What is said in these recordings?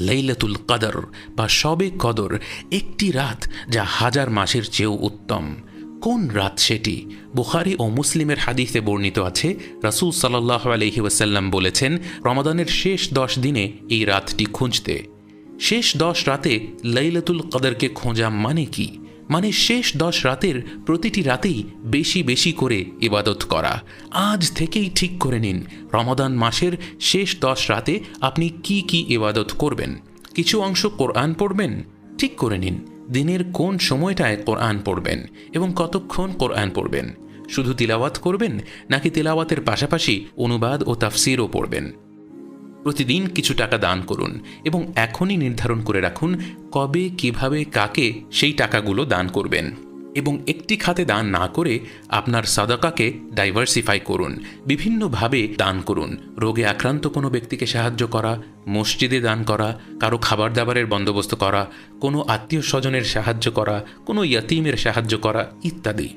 লাইলাতুল কদর বা সবে কদর একটি রাত যা হাজার মাসের চেয়েও উত্তম। কোন রাত সেটি? বুখারি ও মুসলিমের হাদিসে বর্ণিত আছে, রাসূল সাল্লাহ আলহি ওয়াসাল্লাম বলেছেন, রমাদানের শেষ দশ দিনে এই রাতটি খুঁজতে। শেষ দশ রাতে লাইলাতুল কদরকে খোঁজা মানে কি? মানে শেষ দশ রাতের প্রতিটি রাতেই বেশি বেশি করে ইবাদত করা। আজ থেকেই ঠিক করে নিন, রমাদান মাসের শেষ দশ রাতে আপনি কি কি ইবাদত করবেন? কিছু অংশ কোরআন পড়বেন? ঠিক করে নিন, দিনের কোন সময়টায় কোরআন পড়বেন এবং কতক্ষণ কোরআন পড়বেন? শুধু তিলাওয়াত করবেন নাকি তিলাওয়াতের পাশাপাশি অনুবাদ ও তাফসিরও পড়বেন? প্রতিদিন কিছু টাকা দান করুন এবং এখনই নির্ধারণ করে রাখুন কবে, কীভাবে, কাকে সেই টাকাগুলো দান করবেন। এবং একটি খাতে দান না করে আপনার সাদাকাকে ডাইভার্সিফাই করুন, বিভিন্নভাবে দান করুন। রোগে আক্রান্ত কোনো ব্যক্তিকে সাহায্য করা, মসজিদে দান করা, কারও খাবার দাবারের বন্দোবস্ত করা, কোনো আত্মীয় স্বজনের সাহায্য করা, কোনো ইয়াতিমের সাহায্য করা ইত্যাদি।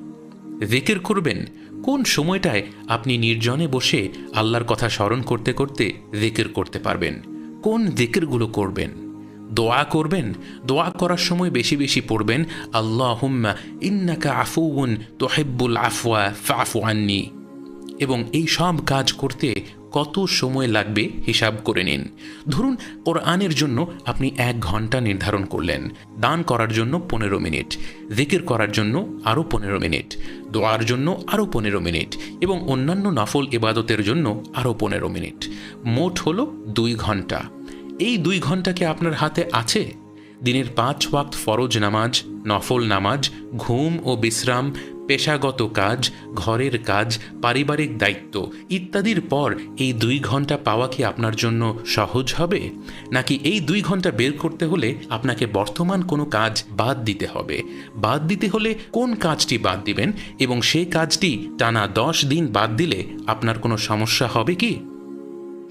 জিকির করবেন। কোন সময়টায় আপনি নির্জনে বসে আল্লাহর কথা স্মরণ করতে করতে জেকের করতে পারবেন? কোন জেকেরগুলো করবেন? দোয়া করবেন? দোয়া করার সময় বেশি বেশি পড়বেন আল্লাহ হুম্মা ইন্নাকা আফুউন তোহেব্বুল আফওয়া ফাফু আন্নি। এবং এই সব কাজ করতে কত সময় লাগবে হিসাব করে নিন। ধরুন, কোরআনের জন্য আপনি এক ঘণ্টা নির্ধারণ করলেন। দান করার জন্য পনেরো মিনিট। জিকির করার জন্য আরও পনেরো মিনিট। দোয়ার জন্য আরও পনেরো মিনিট। এবং অন্যান্য নফল ইবাদতের জন্য আরও পনেরো মিনিট। মোট হলো দুই ঘণ্টা। এই দুই ঘণ্টা কি আপনার হাতে আছে? দিনের পাঁচ ওয়াক্ত ফরজ নামাজ, নফল নামাজ, ঘুম ও বিশ্রাম পেশাগত কাজ, ঘরের কাজ, পারিবারিক দায়িত্ব ইত্যাদির পর এই দুই ঘণ্টা পাওয়া কি আপনার জন্য সহজ হবে? নাকি এই দুই ঘণ্টা বের করতে হলে আপনাকে বর্তমান কোনো কাজ বাদ দিতে হবে? বাদ দিতে হলে কোন কাজটি বাদ দিবেন এবং সেই কাজটি টানা দশ দিন বাদ দিলে আপনার কোনো সমস্যা হবে কি?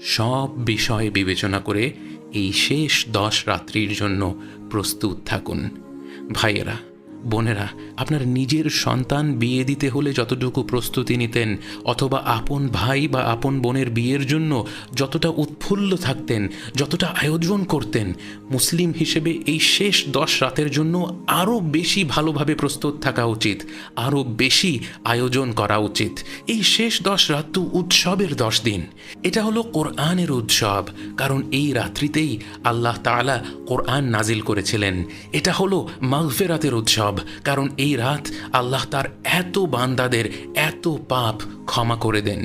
সব বিষয়ে বিবেচনা করে এই শেষ দশ রাত্রির জন্য প্রস্তুত থাকুন। ভাইয়েরা বোনেরা, আপনার নিজের সন্তান বিয়ে দিতে হলে যতটুকু প্রস্তুতি নিতেন, অথবা আপন ভাই বা আপন বোনের বিয়ের জন্য যতটা উৎফুল্ল থাকতেন, যতটা আয়োজন করতেন, মুসলিম হিসেবে এই শেষ দশ রাতের জন্য আরও বেশি ভালোভাবে প্রস্তুত থাকা উচিত, আরও বেশি আয়োজন করা উচিত। এই শেষ দশ রাত তো উৎসবের দশ দিন। এটা হলো কোরআনের উৎসব, কারণ এই রাত্রিতেই আল্লাহ তাআলা কোরআন নাজিল করেছিলেন। এটা হলো মাগফেরাতের উৎসব। কারণ এই রাত আল্লাহ তার এত বান্দাদের এত পাপ ক্ষমা করে দেন।